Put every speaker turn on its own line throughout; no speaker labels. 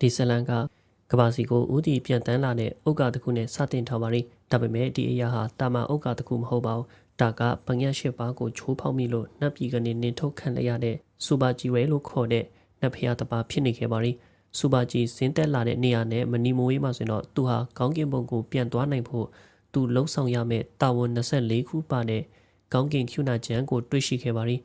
ဒီဇလန်ကကဘာစီကိုဦးတည်ပြန်တန်းလာတဲ့ဥက္ကတစ်ခုနဲ့စတင်ထားပါရီဒါပေမဲ့ဒီအရာဟာတာမန်ဥက္ကတစ်ခုမဟုတ်ပါဘူးဒါကပငက်ရှစ်ပါးကိုချိုးဖောက်မိလို့နှက်ပြည်ကနေနင်ထုတ်ခံရတဲ့စူပါဂျီရဲလို့ခေါ်တဲ့နှက်ဖျားတပါဖြစ်နေခဲ့ပါရီစူပါဂျီစင်းတက်လာတဲ့နေရာနဲ့မနီမိုဝေးမှာဆိုရင်တော့သူဟာကောင်းကင်ဘုံကိုပြန်သွားနိုင်ဖို့သူလှုပ်ဆောင်ရမယ့်တာဝန်24ခုပါတဲ့ကောင်းကင်ကျူနာချန်ကိုတွေ့ရှိခဲ့ပါရီ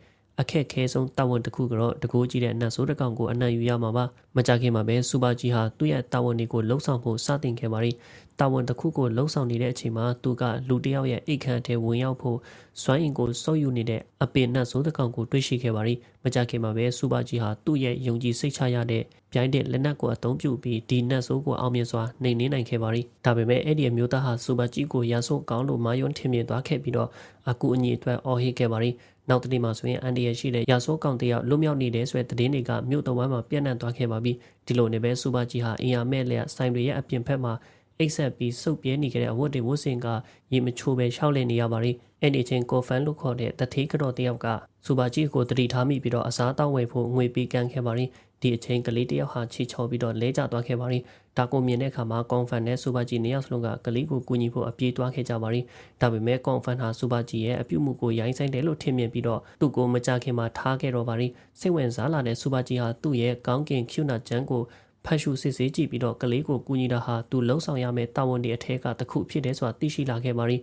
အခက်ခဲဆုံးတာဝန်တစ်ခုကတော့တကိုးကြီးတဲ့နတ်ဆိုးတစ်ကောင်ကိုအနံ့ယူရမှာပါမကြခင်မှာပဲစူပါဂျီဟာသူ့ရဲ့တာဝန်တွေကိုလှုပ်ဆောင်ဖို့စတင်ခဲ့ပါရီတာဝန်တစ်ခုကိုလှုပ်ဆောင်နေတဲ့အချိန်မှာသူကလူတစ်ယောက်ရဲ့အိတ်ခမ်းထဲဝင်ရောက်ဖို့စွမ်းအင်ကိုစောက်ယူနေတဲ့အပင်နတ်ဆိုးတစ်ကောင်ကိုတွေ့ရှိခဲ့ပါရီမကြခင်မှာပဲစူပါဂျီဟာသူ့ရဲ့ယုံကြည်စိတ်ချရတဲ့ပြိုင်တဲ့လက်နက်ကိုအသုံးပြုပြီးဒီနတ်ဆိုးကိုအောင်မြင်စွာနှိမ်နင်းနိုင်ခဲ့ပါရီဒါပေမဲ့အဲ့ဒီအမျိုးသားဟာစူပါဂျီကိုရန်ဆိုးကောင်းလို့မာယွန်းထင်မြင်သွားခဲ့ပြီးတော့အကူအညီအတွက်အော်ဟစ်ခဲ့ပါရီနောက်တနေ့မှာဆိုရင်အန်ဒီရရှိတဲ့ရာဆိုးကောင်တယောက်လွတ်မြောက်နေတယ်ဆိုတဲ့သတင်းတွေကမြို့တော်ဝမ်းမှာပြန့်နှံ့သွားခဲ့ပါပြီဒီလိုနဲ့ပဲစူပါဂျီဟာအင်ယာမဲ့လျက်ဆိုင်တွေရဲ့အပြင်ဘက်မှာအိတ်ဆက်ပြီးစုပ်ပြဲနေခဲ့တဲ့အဝတ်တွေဝတ်စင်ကရေမချိုးပဲရှောက်လည်နေရပါရီအဲ့ဒီချင်းကိုဖန်လို့ခေါ်တဲ့တထေးကတော့တယောက်ကစူပါဂျီကိုတတိထားမိပြီးတော့အစားတောင်းဝယ်ဖို့ငွေပေးကမ်းခဲ့ပါရီ ဒီအချိန်ကလေးတယောက်ဟာချီချော်ပြီးတော့လဲကျသွားခဲ့ပါရီဒါကိုမြင်တဲ့အခါမှာကွန်ဖန်နဲ့စူပါဂျီနှစ်ယောက်စလုံးကကလေးကိုကူညီဖို့အပြေးသွားခဲ့ကြပါရီဒါပေမဲ့ကွန်ဖန်ဟာစူပါဂျီရဲ့အပြုမှုကိုရိုင်းဆိုင်တယ်လို့ထင်မြင်ပြီးတော့သူ့ကိုမကြခင်မှာထားခဲ့တော့ပါရီစိတ်ဝင်စားလာတဲ့စူပါဂျီဟာသူ့ရဲ့ကောင်းကင်ကျူနာချန်ကိုဖတ်ရှုစစ်ဆေးကြည့်ပြီးတော့ကလေးကိုကူညီတာဟာသူလှုံ့ဆော်ရမယ့်တာဝန်တွေအထက်ကတစ်ခုဖြစ်တယ်ဆိုတာသိရှိလာခဲ့ပါရီ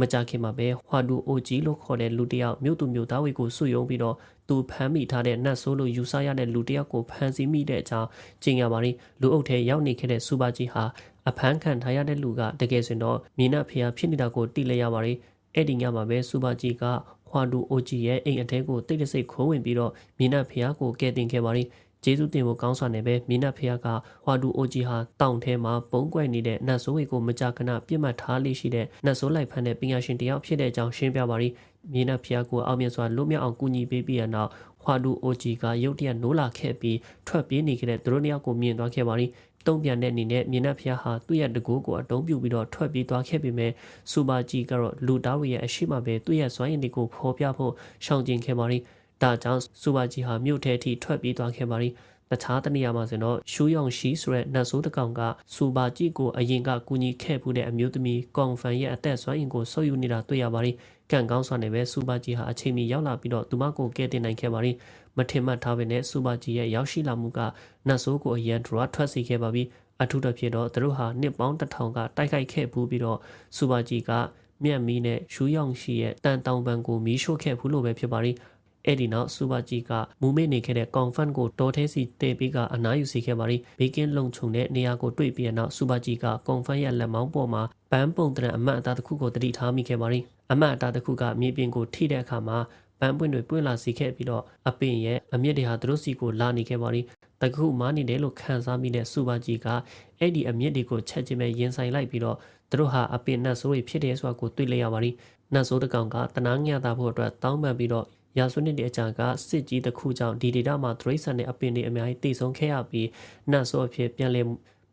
မကြခင်မှာပဲဟွာဒူအိုဂျီလို့ခေါ်တဲ့လူတစ်ယောက်မြို့သူမြို့သားတွေကိုစုယုံပြီးတော့ သူဖမ်းမိထားတဲ့နတ်ဆိုးလို့ယူဆရတဲ့လူတစ်ယောက်ကိုဖမ်းဆီးမိတဲ့အကြောင်းကြင်ရပါရီလူအုပ်ထဲရောက်နေခဲ့တဲ့စူပါဂျီဟာအဖမ်းခံထားရတဲ့လူကတကယ်ဆိုတော့မြေနတ်ဖျားဖြစ်နေတာကိုသိလဲရပါရီအဲ့ဒီညမှာပဲစူပါဂျီကဟွာဒူအိုဂျီရဲ့အိမ်အထဲကိုတိတ်တဆိတ်ခိုးဝင်ပြီးတော့မြေနတ်ဖျားကိုကဲတင်ခဲ့ပါရီကျေးဇူးတင်ဖို့ကောင်းစွာနဲ့ပဲမိနတ်ဖျားကဟွာဒူအိုဂျီဟာတောင်ထဲမှာပုံကွက်နေတဲ့နတ်ဆိုးဝေကိုမကြာခဏပြစ်မှတ်ထားလေးရှိတဲ့နတ်ဆိုးလိုက်ဖမ်းတဲ့ပညာရှင်တယောက်ဖြစ်တဲ့အကြောင်းရှင်းပြပါရီ မိနတ်ဖျားကိုအောင်မြင်စွာလွတ်မြောက်အောင်ကူညီပေးပြီးတဲ့နောက်ဟွာဒူအိုဂျီကရုတ်တရက်နိုးလာခဲ့ပြီးထွက်ပြေးနေခဲ့တဲ့သူတို့နှစ်ယောက်ကိုမြင်သွားခဲ့ပါရီတုံ့ပြန်တဲ့အနေနဲ့မြင်တဲ့ဖျားဟာသူ့ရဲ့တကူကိုအတုံးပြပြီးတော့ထွက်ပြေးသွားခဲ့ပေမဲ့စူပါဂျီကတော့လူသားတွေရဲ့အရှိမပဲသူ့ရဲ့စွမ်းရည်တွေကိုဖော်ပြဖို့ရှောင်ကျဉ်ခဲ့ပါရီဒါကြောင့်စူပါဂျီဟာမြို့ထဲထိထွက်ပြေးသွားခဲ့ပါရီတခြားတနေရာမှာဆိုတော့ရှူးယောင်ရှိဆိုတဲ့နတ်ဆိုးတကောင်ကစူပါကြည့်ကိုအရင်ကကူညီခဲ့မှုတဲ့အမျိုးသမီးကောင်ဖန်ရဲ့အသက်ဆွမ်းအင်ကိုဆုပ်ယူနေတာတွေ့ရပါရီ ကန့်ကောင်းစွာနဲ့ပဲစူပါကြီးဟာအချိန်မီရောက်လာပြီးတော့သူမကိုကဲတင်နိုင်ခဲ့ပါရီမထင်မှတ်ထားပေနဲ့စူပါကြီးရဲ့ရောက်ရှိလာမှုကနတ်ဆိုးကိုအရန်ဒရထွက်စေခဲ့ပါပြီအထူးသဖြင့်တော့သူတို့ဟာနှစ်ပေါင်းတစ်ထောင်ကတိုက်ခိုက်ခဲ့ဘူးပြီးတော့စူပါကြီးကမြက်မီးနဲ့ရှူးယောင်ရှိရဲ့တန်တောင်ပန်ကိုမီးရှို့ခဲ့ဘူးလို့ပဲဖြစ်ပါရီ အဲ့ဒီနောက်စူပါဂျီကမူမေ့နေခဲ့တဲ့ကောင်ဖန်ကိုတော်ထဲစီတဲပြီးကအနားယူစီခဲ့ပါရီဘေကင်းလုံခြုံတဲ့နေရာကိုတွေ့ပြီးတဲ့နောက်စူပါဂျီကကောင်ဖန်ရဲ့လက်မောင်းပေါ်မှာပန်းပုံတရံအမတ်အသားတစ်ခုကိုတတိထားမိခဲ့ပါရီအမတ်အသားတစ်ခုကမြေပြင်ကိုထိတဲ့အခါမှာပန်းပွင့်တွေပွင့်လာစီခဲ့ပြီးတော့အပင်ရဲ့အမြင့်တွေဟာသူတို့စီကိုလာနေခဲ့ပါရီတခုမားနေတယ်လို့ခံစားမိတဲ့စူပါဂျီကအဲ့ဒီအမြင့်တွေကိုချက်ချင်းပဲရင်ဆိုင်လိုက်ပြီးတော့သူတို့ဟာအပင်နတ်ဆိုးတွေဖြစ်တယ်ဆိုတာကိုတွေ့လိုက်ရပါရီနတ်ဆိုးတကောင်ကတနာညတာဖို့အတွက်တောင်းပန်ပြီးတော့ ရာစုနှစ်တဲ့အကြာကစစ်ကြီးတစ်ခုကြောင့်ဒီဒေတာမှာသရိတ်ဆန်တဲ့အပင်တွေအများကြီးတည်ဆုံးခဲ့ရပြီးနတ်ဆိုးအဖြစ်ပြန်လည်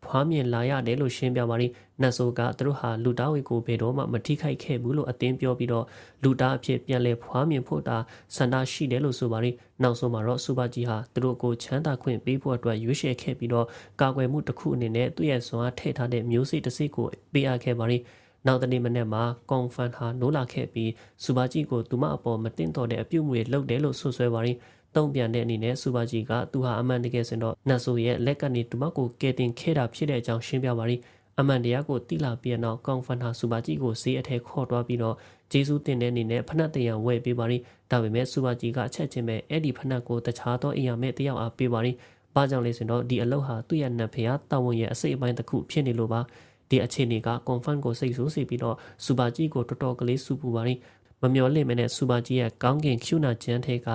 ဖွားမြင်လာရတယ်လို့ရှင်းပြပါရီနတ်ဆိုးကသူတို့ဟာလူသားဝေကိုဘယ်တော့မှမထိခိုက်ခဲ့ဘူးလို့အတင်းပြောပြီးတော့လူသားအဖြစ်ပြန်လည်ဖွားမြင်ဖို့တာဆန္ဒရှိတယ်လို့ဆိုပါရီနောက်ဆုံးမှာတော့စူပါဂျီဟာသူတို့ကိုချမ်းသာခွင့်ပေးဖို့အတွက်ရွေးချယ်ခဲ့ပြီးတော့ကာကွယ်မှုတစ်ခုအနေနဲ့သူ့ရဲ့ဇွန်အားထည့်ထားတဲ့မျိုးစိတ်တစ်စိတ်ကိုပေးအပ်ခဲ့ပါရီ နောက်တနေ့မနေ့မှာကွန်ဖန်ဟာနိုးလာခဲ့ပြီးစူပါဂျီကိုသူမအပေါ်မတင်တော်တဲ့အပြုတ်မှုတွေလုပ်တယ်လို့ဆွဆွဲပါရင်တုံ့ပြန်တဲ့အနေနဲ့စူပါဂျီကသူဟာအမှန်တကယ်ဆိုတော့နတ်ဆိုရဲ့လက်ကနေသူမကိုကယ်တင်ခဲ့တာဖြစ်တဲ့အကြောင်းရှင်းပြပါရင်အမှန်တရားကိုတိလာပြီးနောက်ကွန်ဖန်ဟာစူပါဂျီကိုဈေးအထက်ခေါ်သွားပြီးတော့ဂျေဇူးတင်တဲ့အနေနဲ့ဖနက်တရံဝယ်ပေးပါရင်ဒါပေမဲ့စူပါဂျီကအချက်ချင်းပဲအဲ့ဒီဖနက်ကိုတခြားသောအရာမဲ့တယောက်အားပေးပါရင်ဘာကြောင့်လဲဆိုတော့ဒီအလုပ်ဟာသူ့ရဲ့နတ်ဖျားတာဝန်ရဲ့အစိတ်အပိုင်းတစ်ခုဖြစ်နေလို့ပါ ဒီအခြေအနေက confirm ကိုစိတ်ဆိုးစေပြီးတော့စူပါကြီးကိုတော်တော်ကလေးစူပူပါရင်မမျော်လင့်မနဲ့စူပါကြီးရဲ့ကောင်းကင်ကျူနာချမ်းထဲက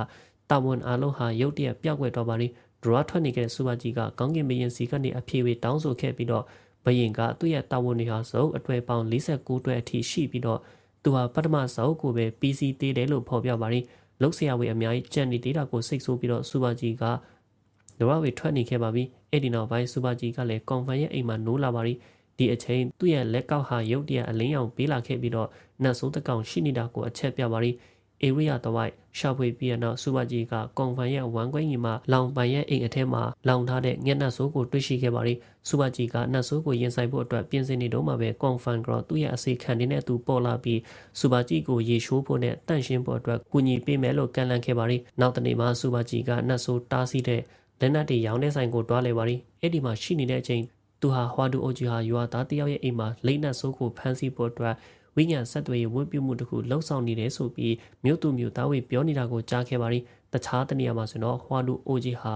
တာဝန်အလုံးဟာရုတ်တရက်ပြောက်ွယ်တော့ပါရင်ဒရာထွက်နေတဲ့စူပါကြီးကကောင်းကင်ဘရင်စီကနေအပြေဝေတောင်းဆိုခဲ့ပြီးတော့ဘရင်ကသူ့ရဲ့တာဝန်တွေဟာစုပ်အတွေ့ပေါင်း49တွဲအထိရှိပြီးတော့သူဟာပထမစုပ်ကိုပဲ PC သေးတယ်လို့ဖော်ပြပါရင်လောက်ဆရာဝေအများကြီးကြံနေသေးတာကိုစိတ်ဆိုးပြီးတော့စူပါကြီးကဒရာဝေထွက်နေခဲ့ပါပြီအဲ့ဒီနောက်ပိုင်းစူပါကြီးကလည်းကွန်ဖန်ရဲ့အိမ်မှာနိုးလာပါရီ ဒီအချိန်သူ့ရဲ့လက်ကောက်ဟာရုတ်တရက်အလင်းရောင်ပေးလာခဲ့ပြီးတော့နတ်ဆိုးတကောင်ရှိနေတာကိုအချက်ပြပါရီဧရိယာတဝိုက်ရှာဖွေပြီးတဲ့နောက်စူပါကြီးကကွန်ဖန်ရဲ့ဝမ်ကွင်းကြီးမှာလောင်ပိုင်ရဲ့အိမ်အထက်မှာလောင်ထားတဲ့ငှက်နတ်ဆိုးကိုတွေ့ရှိခဲ့ပါတယ်စူပါကြီးကနတ်ဆိုးကိုရင်ဆိုင်ဖို့အတွက်ပြင်ဆင်နေတော့မှပဲကွန်ဖန်ကတော့သူ့ရဲ့အစီခံနေတဲ့သူပေါ်လာပြီးစူပါကြီးကိုရေရှိုးဖို့နဲ့တန့်ရှင်းဖို့အတွက်ကူညီပေးမယ်လို့ကန့်လန့်ခဲ့ပါတယ်နောက်တနေ့မှာစူပါကြီးကနတ်ဆိုးတားဆီးတဲ့လက်နက်တွေရောင်းတဲ့ဆိုင်ကိုတွားလဲပါတယ်အဲ့ဒီမှာရှိနေတဲ့အချိန် သူဟာဟွာဒူအိုဂျီဟာယူဟာသားတယောက်ရဲ့အိမ်မှာလိမ့်နတ်ဆိုးကိုဖမ်းဆီးဖို့အတွက်ဝိညာဉ်ဆက်သွယ်ရေးဝတ်ပြုမှုတစ်ခုလှုပ်ဆောင်နေတယ်ဆိုပြီးမြို့သူမြို့သားဝေပြောနေတာကိုကြားခဲ့ပါရီတခြားတနေရာမှာဆိုတော့ဟွာလူအိုဂျီဟာ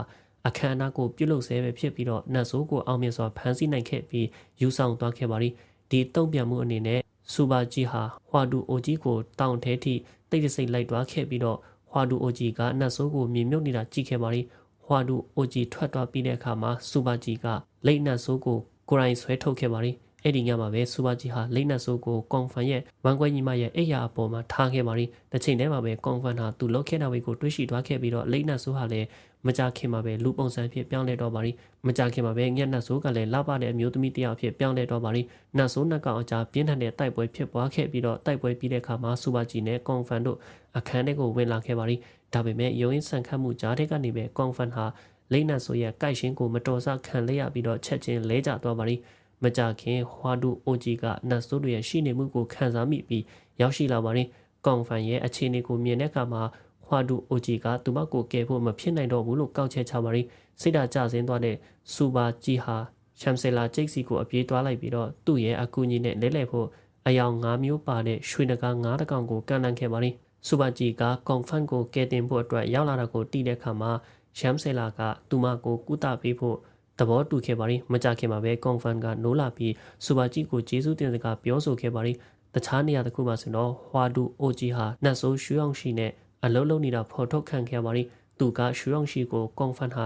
အခမ်းအနားကိုပြုလုပ်ဆဲပဲဖြစ်ပြီးတော့နတ်ဆိုးကိုအောင်မြင်စွာဖမ်းဆီးနိုင်ခဲ့ပြီးယူဆောင်သွားခဲ့ပါရီဒီတုံ့ပြန်မှုအနေနဲ့စူပါဂျီဟာဟွာဒူအိုဂျီကိုတောင်ထဲထိတိတ်တဆိတ်လိုက်သွားခဲ့ပြီးတော့ဟွာဒူအိုဂျီကနတ်ဆိုးကိုမြင်မြုပ်နေတာကြည့်ခဲ့ပါရီ ဟွာဒူအိုဂျီထွက်သွားပြီးတဲ့အခါမှာစူပါဂျီကလိတ်နတ်ဆိုးကိုကိုရိုင်းဆွဲထုတ်ခဲ့ပါရီအဲ့ဒီညမှာပဲစူပါဂျီဟာလိမ့်နတ်ဆိုးကိုကွန်ဖန်ရဲ့ဝမ်ကွဲညီမရဲ့အိယာအပေါ်မှာထားခဲ့ပါရီတစ်ချိန်တည်းမှာပဲကွန်ဖန်ဟာသူလုတ်ခဲ့တာတွေကိုတွေးရှိသွားခဲ့ပြီးတော့လိမ့်နတ်ဆိုးဟာလည်း မကြခင်မှာပဲလူပုံစံဖြစ်ပြောင်းလဲတော့ပါရီမကြခင်မှာပဲညက်နတ်ဆိုးကလည်းလှပတဲ့အမျိုးသမီးတစ်ယောက်ဖြစ်ပြောင်းလဲတော့ပါရီနတ်ဆိုးနတ်ကောင်အကြားပြင်းထန်တဲ့တိုက်ပွဲဖြစ်ပွားခဲ့ပြီးတော့တိုက်ပွဲပြီးတဲ့အခါမှာစူပါဂျီနဲ့ကွန်ဖန်တို့အခန်းထဲကိုဝင်လာခဲ့ပါရီဒါပေမဲ့ရုံးရင်းဆန်ခတ်မှုကြားထဲကနေပဲကွန်ဖန်ဟာလိမ့်နတ်ဆိုးရဲ့ကိုက်ရှင်ကိုမတော်ဆခံလိုက်ရပြီးတော့ချက်ချင်းလဲကျသွားပါရီမကြခင်ဟွာဒူအိုဂျီကနတ်ဆိုးတွေရဲ့ရှိနေမှုကိုခံစားမိပြီးရောက်ရှိလာပါတယ်။ကောင်ဖန်ရဲ့အခြေအနေကိုမြင်တဲ့အခါမှာ ဟွာဒူအိုဂျီကသူမကိုကယ်ဖို့မဖြစ်နိုင်တော့ဘူးလို့ကောက်ချက်ချပါတယ်။စိတ်ဓာတ်ကျဆင်းသွားတဲ့စူပါဂျီဟာရှမ်ဆယ်လာဂျိတ်စီကိုအပြေးသွားလိုက်ပြီးတော့သူ့ရဲ့အကူအညီနဲ့လဲလှယ်ဖို့အယောင်၅မျိုးပါတဲ့ရွှေနဂါ၅တကောင်ကိုကန်လန့်ခဲ့ပါတယ်။စူပါဂျီကကောင်ဖန်ကိုကယ်တင်ဖို့အတွက်ရောက်လာတာကိုတီးတဲ့အခါမှာရှမ်ဆယ်လာကသူမကိုကုသပေးဖို့သဘောတူခဲ့ပါရီမကြခင်မှာပဲကွန်ဖန်ကနိုးလာပြီးစူပါဂျီကိုကျေးဇူးတင်စကားပြောဆိုခဲ့ပါရီတခြားနေရာတစ်ခုမှာဆိုတော့ဟွာဒူအိုဂျီဟာနတ်ဆိုးရှူအောင်ရှိနဲ့ အလုံးလုံးနေတာဖော်ထုတ်ခံခဲ့ပါရီသူကရှူအောင်ရှိကိုကွန်ဖန်ဟာ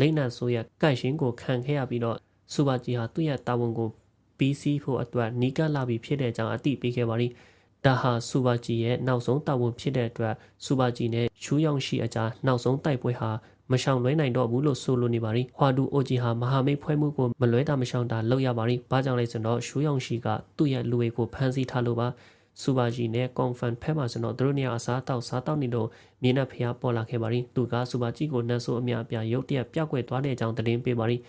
လိမ့်နတ်ဆိုးရဲ့ကိုက်ရှင်ကိုခံခဲ့ရပြီးတော့စူပါဂျီဟာသူ့ရဲ့တာဝန်ကိုပြီးစီးဖို့အတွက်နီးကပ်လာပြီးဖြစ်တဲ့အကြောင်းအသိပေးခဲ့ပါရီဒါဟာစူပါဂျီရဲ့နောက်ဆုံးတာဝန်ဖြစ်တဲ့အတွက်စူပါဂျီနဲ့ရှူယောင်ရှိအကြားနောက်ဆုံးတိုက်ပွဲဟာမရှောင်လွဲနိုင်တော့ဘူးလို့ဆိုလိုနေပါရီဟွာဒူအိုဂျီဟာမဟာမိတ်ဖွဲ့မှုကိုမလွဲတာမရှောင်တာလောက်ရပါရီဘာကြောင့်လဲဆိုတော့ရှူယောင်ရှိကသူ့ရဲ့လူဝေကိုဖမ်းဆီးထားလို့ပါ စူပါဂျီနဲ့ကွန်ဖန်ဖဲမှာကျွန်တော်တို့နေရာအစားတောက်စားတောက်နေတော့မြေနက်ဖျားပေါ်လာခဲ့ပါရင်သူကစူပါဂျီကိုနတ်ဆိုးအများအပြားရုတ်တရက်ပြောက်ွက်သွားတဲ့အကြောင်းသတင်းပေးပါရင်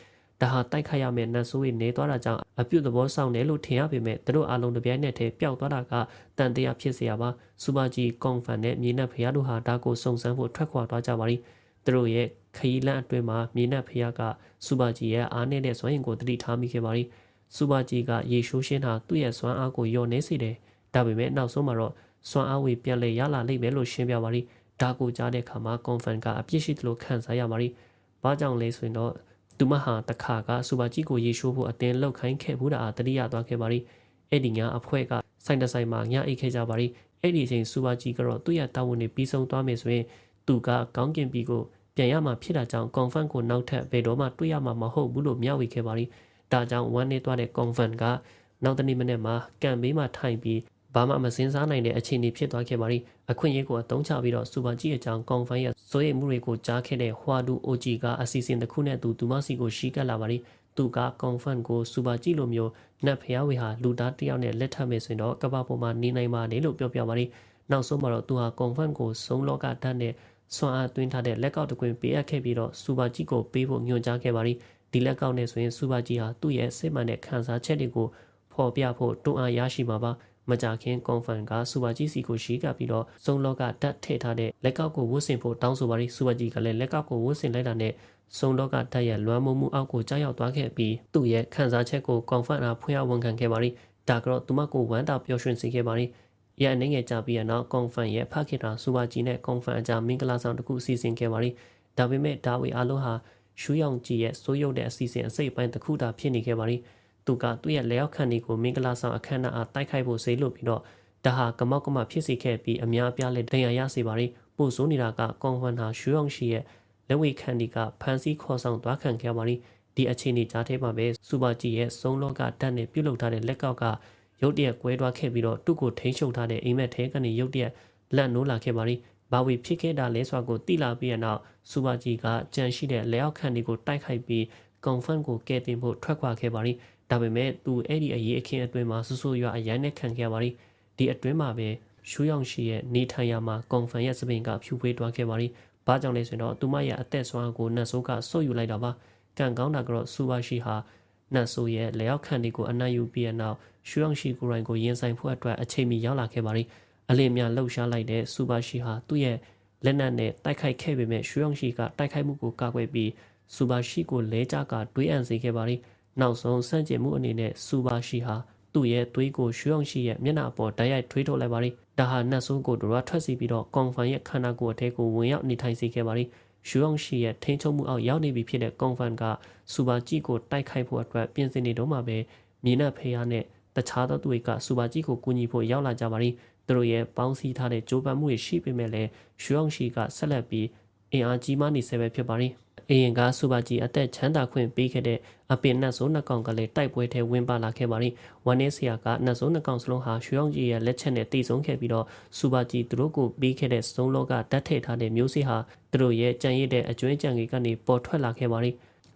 ဒါဟာတိုက်ခိုက်ရမယ့်နတ်ဆိုးရဲ့နေသွားတာကြောင့်အပြုတ်သဘောဆောင်တယ်လို့ထင်ရပေမဲ့တို့အလုံးတစ်ပြိုင်နက်တည်းပျောက်သွားတာကတန်တရားဖြစ်စရာပါစူပါဂျီကွန်ဖန်နဲ့မြေနက်ဖျားတို့ဟာဒါကိုစုံစမ်းဖို့ထွက်ခွာသွားကြပါရင်တို့ရဲ့ခရီးလမ်းအတွင်းမှာမြေနက်ဖျားကစူပါဂျီရဲ့အားနည်းတဲ့စွမ်းရည်ကိုတတိထားမိခဲ့ပါရင်စူပါဂျီကရေရှိုးရှင်းတာသူ့ရဲ့စွမ်းအားကိုညှော်နေစေတယ်။ ဒါပေမဲ့နောက်ဆုံးမှာတော့စွမ်းအားဝေပြန်လဲရလာလိမ့်မယ်လို့ရှင်းပြပါရီဒါကိုကြားတဲ့အခါမှာကွန်ဖန်ကအပြစ်ရှိသလိုခံစားရပါရီဘာကြောင့်လဲဆိုရင်တော့သူမဟာတခါကစူပါဂျီကိုရေရှိုးဖို့အတင်းလောက်ခိုင်းခဲ့ဘူးတာတတိယသွားခဲ့ပါရီအဲ့ဒီညအဖွဲ့ကဆိုင်တဆိုင်မှာညအိတ်ခဲ့ကြပါရီအဲ့ဒီအချိန်စူပါဂျီကတော့သူ့ရဲ့တာဝန်တွေပြီးဆုံးသွားမယ်ဆိုရင်သူကကောင်းကင်ပြည်ကိုပြန်ရမှာဖြစ်တာကြောင့် confirm ကိုနောက်ထပ်ဘယ်တော့မှတွေ့ရမှာမဟုတ်ဘူးလို့မျှဝေခဲ့ပါရီဒါကြောင့်ဝမ်းနေသွားတဲ့ confirm ကနောက်တနေ့မနေ့မှာကံဘေးမှာထိုင်ပြီး ဘာမှမစင်စားနိုင်တဲ့အခြေအနေဖြစ်သွားခဲ့ပါရီအခွင့်အရေးကိုအသုံးချပြီးတော့စူပါကြီးအကြောင်း confirm ရဲ့စိုးရိမ်မှုတွေကိုကြားခဲ့တဲ့ဟွာဒူအိုဂျီကအစီအစဉ်တစ်ခုနဲ့သူသူမစီကိုရှိကပ်လာပါရီသူက confirm ကိုစူပါကြီးလိုမျိုးနတ်ဖျားဝေဟာလူသားတစ်ယောက်နဲ့လက်ထပ်မယ်ဆိုရင်တော့ကဘာပေါ်မှာနေနိုင်ပါတယ်လို့ပြောပြပါရီနောက်ဆုံးမှာတော့သူဟာ confirm ကိုစုံလောကတတ်နဲ့စွမ်းအားသွင်းထားတဲ့လက်ကောက်တစ်ကွင်းပေးအပ်ခဲ့ပြီးတော့စူပါကြီးကိုပေးဖို့ညွှန်ကြားခဲ့ပါရီဒီလက်ကောက်နဲ့ဆိုရင်စူပါကြီးဟာသူ့ရဲ့စိတ်မှန်တဲ့ခံစားချက်တွေကိုဖော်ပြဖို့တွန်းအားရရှိမှာပါ မကြခင်ကွန်ဖန်ကစူပါကြီးစီကိုရှိကပြီးတော့စုံလောကဓာတ်ထည့်ထားတဲ့လက်ကောက်ကိုဝတ်ဆင်ဖို့တောင်းဆိုပါရီစူပါကြီးကလည်းလက်ကောက်ကိုဝတ်ဆင်လိုက်တာနဲ့စုံလောကဓာတ်ရဲ့လွမ်းမိုးမှုအောက်ကိုကြားရောက်သွားခဲ့ပြီးသူ့ရဲ့ခံစားချက်ကိုကွန်ဖန်အားဖွင့်ရဝန်ခံခဲ့ပါရီဒါကတော့သူမကိုဝမ်းသာပျော်ရွှင်စေခဲ့ပါရီရန်အနေငယ်ကြပြီးတဲ့နောက်ကွန်ဖန်ရဲ့ဖခင်တာစူပါကြီးနဲ့ကွန်ဖန်အကြားမင်္ဂလာဆောင်တစ်ခုစီစဉ်ခဲ့ပါရီဒါပေမဲ့ဒါဝီအားလုံးဟာရှူးယောင်ကြီးရဲ့စိုးရုပ်တဲ့အစီအစဉ်အစိတ်ပိုင်းတစ်ခုသာဖြစ်နေခဲ့ပါရီ သူကသူ့ရဲ့လက်အောက်ခံဒီကိုမင်္ဂလာဆောင်အခမ်းအနားအားတိုက်ခိုက်ဖို့စေလို့ပြီးတော့ဒါဟာကမောက်ကမဖြစ်စေခဲ့ပြီးအများအပြားလည်းဒဏ်ရာရစေပါရီပို့ဆိုးနေတာကကွန်ဖန်ဟာရှူးယောင်ရှိရဲ့လက်ဝဲခံဒီကဖန်စီခေါ်ဆောင်သွားခံခဲ့ပါရီဒီအခြေအနေကြားထဲမှာပဲစူပါကြီးရဲ့စုံလောကဓာတ်နဲ့ပြုတ်လုထားတဲ့လက်ကောက်ကရုတ်တရက်ကွဲသွားခဲ့ပြီးတော့သူ့ကိုထိန်းချုပ်ထားတဲ့အိမ်မက်ထဲကနေရုတ်တရက်လက်နိုးလာခဲ့ပါရီဘာဝီဖြစ်ခဲ့တာလဲဆိုတာကိုသိလာပြီးတဲ့နောက်စူပါကြီးကကြံရှိတဲ့လက်အောက်ခံတွေကိုတိုက်ခိုက်ပြီးကွန်ဖန်ကိုကဲတင်ဖို့ထွက်ခွာခဲ့ပါရီ ဒါပေမဲ့သူအဲ့ဒီအရေးအခင်းအတွင်းမှာဆူဆူရွာအရန်နဲ့ခံခဲ့ပါရီဒီအတွင်းမှာပဲရှူးယောင်ရှိရဲ့နေထိုင်ရာမှာကွန်ဖန်ရဲ့စပင်ကဖြူဖွေးသွားခဲ့ပါရီ။ဘာကြောင့်လဲဆိုတော့သူမရဲ့အသက်ဆွမ်းကိုနတ်ဆိုးကဆုတ်ယူလိုက်တာပါ။ကံကောင်းတာကတော့စူပါရှိဟာနတ်ဆိုးရဲ့လက်အောက်ခံတွေကိုအနံ့ယူပြီးတဲ့နောက်ရှူးယောင်ရှိကိုယ်တိုင်ကိုရင်ဆိုင်ဖို့အတွက်အချိန်မီရောက်လာခဲ့ပါရီ။အလင်းများလှုပ်ရှားလိုက်တဲ့စူပါရှိဟာသူ့ရဲ့လက်နက်နဲ့တိုက်ခိုက်ခဲ့ပေမဲ့ရှူးယောင်ရှိကတိုက်ခိုက်မှုကိုကာကွယ်ပြီးစူပါရှိကိုလဲကြကတွေးအံစေခဲ့ပါရီ။ နောက်ဆုံးစန့်ကျင်မှုအနေနဲ့စူပါရှိဟာသူ့ရဲ့သွေးကိုရွှေအောင်ရှိရဲ့မျက်နှာအပေါ်တိုက်ရိုက်ထွေးထုတ်လိုက်ပါရီဒါဟာနတ်ဆိုးကိုဒရထွက်စီပြီးတော့ကွန်ဖန်ရဲ့ခန္ဓာကိုယ်အထဲကိုဝင်ရောက်နေထိုင်စေခဲ့ပါရီရွှေအောင်ရှိရဲ့ထိန်းချုပ်မှုအောက်ရောက်နေပြီဖြစ်တဲ့ကွန်ဖန်ကစူပါကြီးကိုတိုက်ခိုက်ဖို့အတွက်ပြင်ဆင်နေတော့မှပဲမြေနက်ဖေးရနဲ့တခြားသောသူတွေကစူပါကြီးကိုကူညီဖို့ရောက်လာကြပါရီသူတို့ရဲ့ပေါင်းစည်းထားတဲ့ကြိုးပမ်းမှုတွေရှိပေမဲ့လည်းရွှေအောင်ရှိကဆက်လက်ပြီး အင်အားကြီးမားနေဆဲပဲဖြစ်ပါရီအရင်ကစူပါကြီးအသက်ချမ်းသာခွင့်ပေးခဲ့တဲ့အပင်နတ်ဆိုးနှကောင်ကလည်းတိုက်ပွဲထဲဝင်ပါလာခဲ့ပါရီဝမ်နေဆရာကနတ်ဆိုးနှကောင်စလုံးဟာရွှေအောင်ကြီးရဲ့လက်ချက်နဲ့တိတ်ဆုံးခဲ့ပြီးတော့စူပါကြီးသူတို့ကိုပေးခဲ့တဲ့စုံလောကဓာတ်ထည့်ထားတဲ့မျိုးစေ့ဟာသူတို့ရဲ့ကြံရည်တဲ့အကျွမ်းကြံတွေကနေပေါ်ထွက်လာခဲ့ပါရီ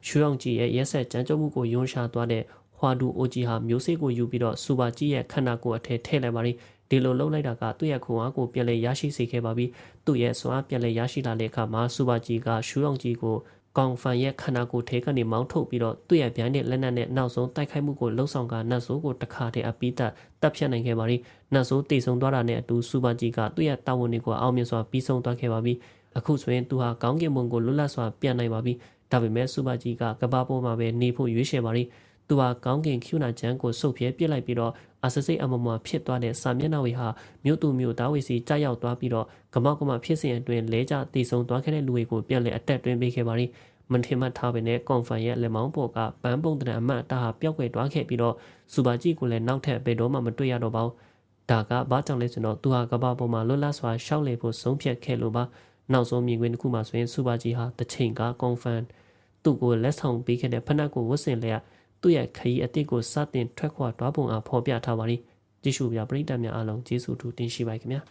ရွှေအောင်ကြီးရဲ့ရက်ဆက်ကြမ်းကြုတ်မှုကိုယွန်းရှာသွားတဲ့ဟွာဒူအိုဂျီဟာမျိုးစေ့ကိုယူပြီးတော့စူပါကြီးရဲ့ခန္ဓာကိုယ်အထည်ထည့်လိုက်ပါရီ ဒီလိုလှုပ်လိုက်တာကသူ့ရဲ့ခွန်အားကိုပြန်လည်ရရှိစေခဲ့ပါပြီသူ့ရဲ့စွမ်းပြန်လည်ရရှိလာတဲ့အခါမှာစူပါကြီးကရှူအောင်ကြီးကိုကောင်ဖန်ရဲ့ခန္ဓာကိုယ်ထဲကနေမောင်းထုတ်ပြီးတော့သူ့ရဲ့ဗျိုင်းတဲ့လက်နက်နဲ့နောက်ဆုံးတိုက်ခိုက်မှုကိုလှုပ်ဆောင်ကနတ်ဆိုးကိုတခါတည်းအပိသက်တပ်ဖြတ်နိုင်ခဲ့ပါပြီနတ်ဆိုးတိတ်ဆုံးသွားတာနဲ့အတူစူပါကြီးကသူ့ရဲ့တာဝန်တွေကိုအောင်မြင်စွာပြီးဆုံးသွားခဲ့ပါပြီအခုဆိုရင်သူဟာကောင်းကင်ဘုံကိုလွတ်လပ်စွာပြန်နိုင်ပါပြီဒါပေမဲ့စူပါကြီးကကဘာပေါ်မှာပဲနေဖို့ရွေးချယ်ပါပြီသူဟာကောင်းကင်ကျူနာချမ်းကိုဆုတ်ပြဲပစ်လိုက်ပြီးတော့ အာဆစိတ်အမမဖြစ်သွားတဲ့စာမျက်နှာဝေဟာမြို့သူမြို့သားဝေစီကြားရောက်သွားပြီးတော့ကမောက်ကမဖြစ်စဉ်အတွင်းလဲကျတည်ဆုံသွားခဲ့တဲ့လူတွေကိုပြန်လည်အတက်တွင်းပေးခဲ့ပါရီမန်ထင်မှတ်ထားပေနဲ့ကွန်ဖန်ရဲ့လက်မောင်းပေါ်ကပန်းပုံတရံအမတ်တာဟာပျောက်ကွယ်သွားခဲ့ပြီးတော့စူပါကြီးကိုလည်းနောက်ထပ်ဘယ်တော့မှမတွေ့ရတော့ပါဘူးဒါကဘာကြောင့်လဲဆိုတော့သူဟာကဘာပေါ်မှာလွတ်လပ်စွာရှောက်လေဖို့ဆုံးဖြတ်ခဲ့လို့ပါနောက်ဆုံးမြင်ကွင်းတစ်ခုမှဆိုရင်စူပါကြီးဟာတစ်ချိန်ကကွန်ဖန်သူ့ကိုလက်ဆောင်ပေးခဲ့တဲ့ဖနက်ကိုဝတ်ဆင်လျက် သူ့ရဲ့ခရီးအသစ်ကိုစတင်ထွက်ခွာသွားပုံအားဖော်ပြထားပါသည်ကြည့်ရှုပြပရိသတ်များအားလုံးကျေးဇူးတူတင်ရှိပါခင်ဗျာ